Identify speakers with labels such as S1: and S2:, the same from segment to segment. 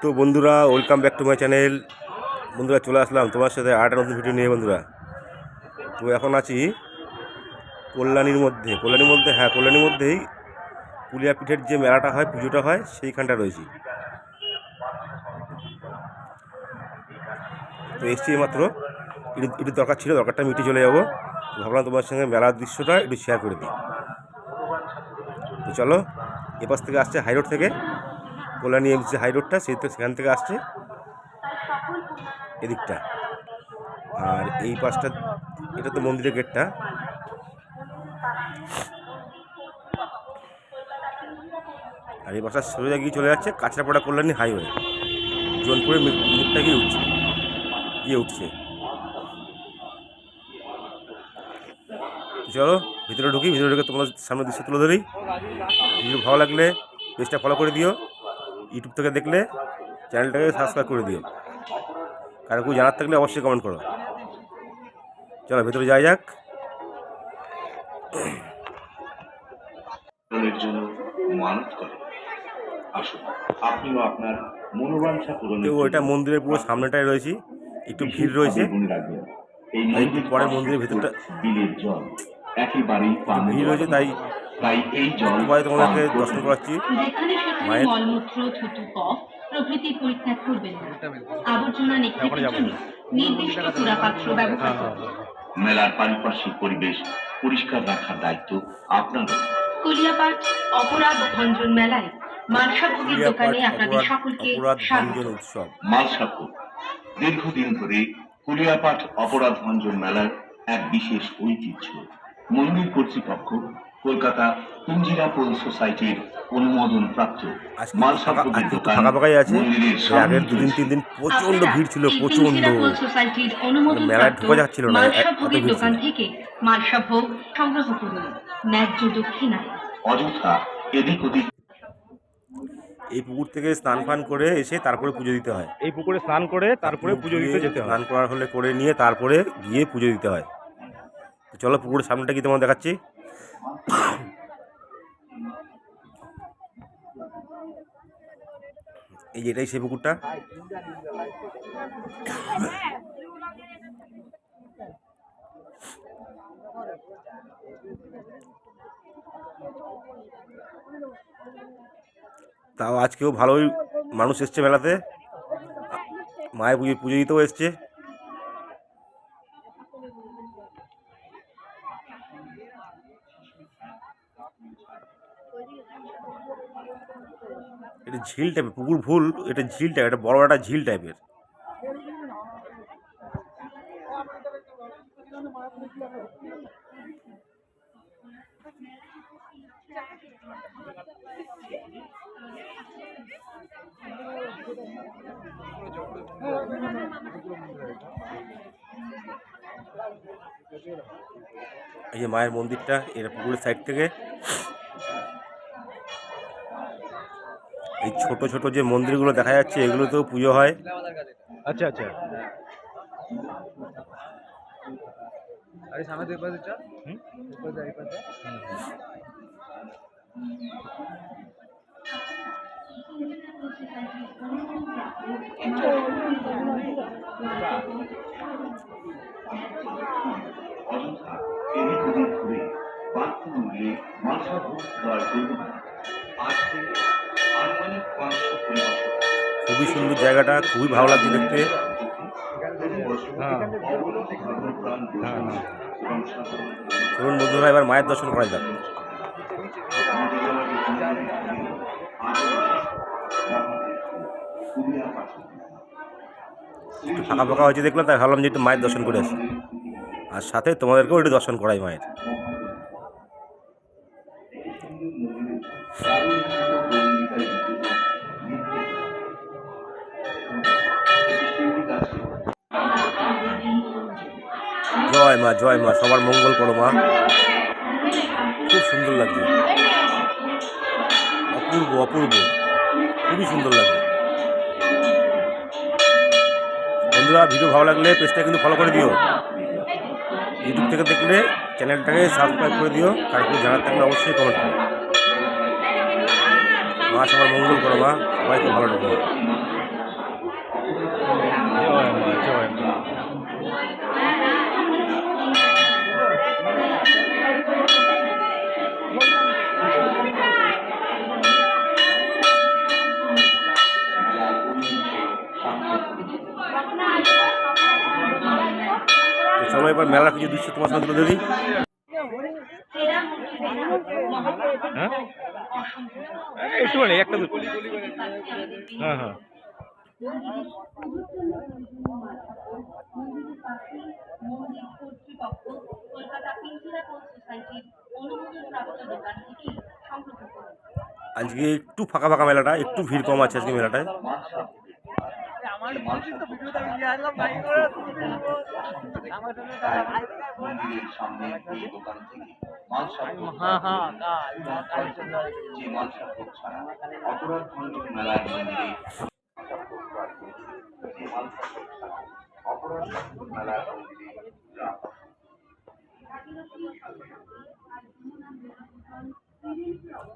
S1: তো বন্ধুরা welcome back to my channel বন্ধুরা, চলে আসলাম তোমার সাথে আরেকটা নতুন ভিডিও নিয়ে বন্ধুরা। তো এখন আছি কল্যাণীর মধ্যে। কল্যাণীর মধ্যে হ্যাঁ কল্যাণীর মধ্যেই পুলিয়া পিঠের যে মেলাটা হয়, পুজোটা হয়, সেইখানটা রয়েছি। তো এসছি মাত্র একটু দরকার ছিল, দরকারটা মিটে চলে যাব। ভাবলাম তোমার সঙ্গে মেলার দৃশ্যটা একটু শেয়ার করে দিই। তো চলো, এপাশ থেকে আসছে হাইরোড থেকে। কল্যাণী এমসি হাই রোডটা সেই তো সেখান থেকে আসছে। এদিকটা। আর এই পাশটা, এটা তো মন্দিরের গেটটা। আর এই পাশটা সোজা গিয়ে চলে যাচ্ছে কাঁচরাপাড়া কল্যাণী হাইওয়ে। জোনপুরে মুখটা গিয়ে উঠছে। গিয়ে উঠছে। চলো, ভিতরে ঢুকি, ভিতরে ঢুকে তোমার সামনে দৃশ্য তুলে ধরি। ভিডিও ভালো লাগলে পেজটা ফলো করে দিও। ইউটিউব থেকে দেখলে চ্যানেলটাকে সাবস্ক্রাইব করে দিও। কারও কেউ জানার থাকলে অবশ্যই কমেন্ট করো। চলো ভেতরে যাওয়া যাক।
S2: জন্য মানত করে। আসুন আপনিও আপনার মনোবাঞ্ছা পূরণের
S1: তো ওইটা মন্দিরের পুরো সামনেটায় রয়েছি একটু ভিড় রয়েছে।
S2: এই
S1: পরে মন্দিরের ভেতরটা
S2: বিলের জল একেবারেই
S1: ভিড় রয়েছে তাই
S2: তাই এই জল
S1: তোমাদেরকে দর্শন করাচ্ছি। মায়ের-
S3: মলমূত্র থুতু কফ প্রভৃতি পরিত্যাগ করবেন না। আবর্জনা নিক্ষেপের জন্য নির্দিষ্ট চূড়াপাত্র ব্যবহার করুন।
S2: মেলার পারিপার্শ্বিক পরিবেশ পরিষ্কার রাখার দায়িত্ব আপনাদের
S3: কলিয়াপাট অপরাধ ভঞ্জন মেলায় মানসাভোগের দোকানে আপনাদের সকলকে স্বাগত।
S2: মালসাপুর দীর্ঘদিন ধরে কুলিয়াপাট অপরাধ ভঞ্জন মেলার এক বিশেষ ঐতিহ্য। মন্দির কর্তৃপক্ষ কলকাতা কুঞ্জিরাপোল সোসাইটির অনুমোদন প্রাপ্ত।
S1: আগের দুদিন তিন দিন প্রচণ্ড ভিড় ছিল প্রচণ্ড। মেলায় ঢোকা যাচ্ছিল না, এত ভিড় ছিল।
S3: দোকান থেকে মানসাভোগ সংগ্রহ করুন ন্যায্য দক্ষিণায়
S2: অযথা এদিক ওদিক
S1: এই পুকুর থেকে স্নান ফান করে এসে তারপরে পুজো দিতে হয়।
S4: এই পুকুরে স্নান করে তারপরে পুজো দিতে যেতে হয়।
S1: স্নান করার হলে করে নিয়ে তারপরে গিয়ে পুজো দিতে হয়। চলো পুকুরের সামনেটা কি তোমার দেখাচ্ছি? এই যে এটাই সেই পুকুরটা। তাও আজকেও ভালোই মানুষ এসছে মেলাতে। মায়ের পুজো পুজো দিতেও এসছে। এটা ঝিল টাইপের পুকুর ভুল, এটা ঝিল টাইপ এটা বড় একটা ঝিল টাইপের এই যে মায়ের মন্দিরটা, এটা পুকুরের সাইড থেকে। এই ছোট ছোট যে মন্দিরগুলো দেখা যাচ্ছে এগুলোতেও পুজো হয়।
S4: আচ্ছা আচ্ছা। আরে সামনে দেখবা হুম।
S2: আজকে
S1: খুবই সুন্দর জায়গাটা, খুবই ভালো লাগছে দেখতে। চলুন বন্ধুরা, এবার মায়ের দর্শন করা যাক। ফাঁকা ফাঁকা হয়েছে দেখলাম, তাই ভাবলাম যে একটু মায়ের দর্শন করে আসি। আর সাথে তোমাদেরকেও একটু দর্শন করাই মায়ের। জয় মা জয় মা, সবার মঙ্গল করো মা। খুব সুন্দর লাগছে। অপূর্ব অপূর্ব। খুবই সুন্দর লাগছে। বন্ধুরা, ভিডিও ভালো লাগলে পেজটা কিন্তু ফলো করে দিও। ইউটিউব থেকে দেখলে চ্যানেলটাকে সাবস্ক্রাইব করে দিও। কার কেউ জানার থাকলে অবশ্যই কমেন্ট করো। মা, সবার মঙ্গল করো মা। সবাইকে ভালো রেখো চলো এবার মেলার কিছু দৃশ্য তোমার সামনে তুলে ধরি।
S5: হ্যাঁ? একটা দুটো। হ্যাঁ হ্যাঁ।
S3: করুন
S1: আজকে একটু ফাঁকা ফাঁকা মেলাটা একটু ভিড় কম আছে আজকে মেলাটায়।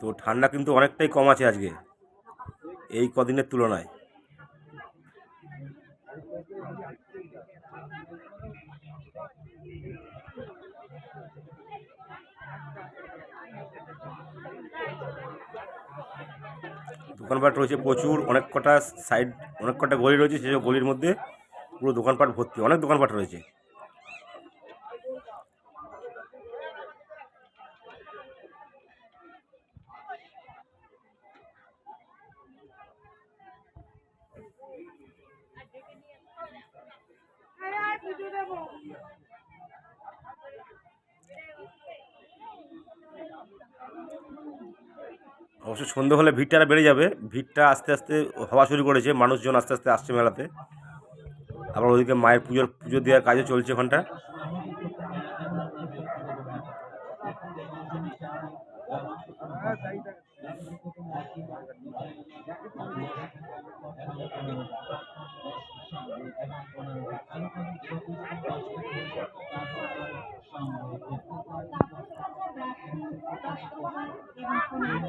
S4: তো
S1: ঠান্ডা কিন্তু অনেকটাই কম আছে আজকে এই কদিনের তুলনায়। দোকানপাট রয়েছে প্রচুর, অনেক কটা সাইড অনেক কটা গলি রয়েছে সেসব গলির মধ্যে পুরো দোকানপাট ভর্তি, অনেক দোকানপাট রয়েছে। অবশ্য সন্ধে হলে ভিড়টা বেড়ে যাবে। ভিড়টা আস্তে আস্তে হওয়া শুরু করেছে, মানুষজন আস্তে আস্তে আসছে মেলাতে। আবার ওদিকে মায়ের পুজোর, পুজো দেওয়ার কাজও চলছে ওখানটা।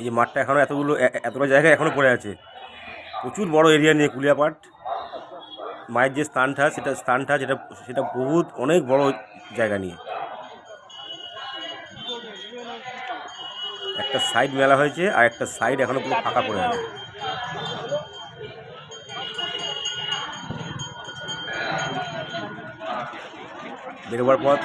S1: এই যে মাঠটা এখনও এতগুলো, এ- এ- এতটা জায়গা এখনও পড়ে আছে। প্রচুর বড় এরিয়া নিয়ে কুলিয়াপাট মায়ের যে স্থানটা, সেটা স্থানটা, যেটা, সেটা বহুত অনেক বড় জায়গা নিয়ে। একটা সাইড মেলা হয়েছে, আর একটা সাইড এখনও পুরো ফাঁকা পড়ে আছে। বেরোবার পথ।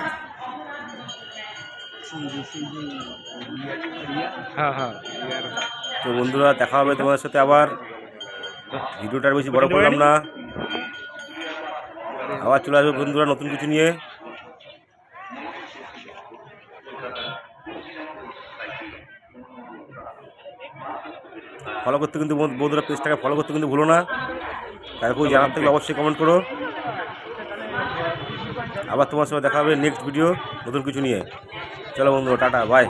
S1: তো বন্ধুরা, দেখা হবে তোমাদের সাথে আবার। ভিডিওটা বেশি বড় করলাম না। আবার চলে আসবে বন্ধুরা নতুন কিছু নিয়ে। ফলো করতে কিন্তু বন্ধুরা পেজটাকে ফলো করতে কিন্তু ভুলো না। তারপর জানার থাকলে অবশ্যই কমেন্ট করো। আবার তোমার সঙ্গে দেখা হবে নেক্সট ভিডিও নতুন কিছু নিয়ে। চলো বন্ধু টাটা বাই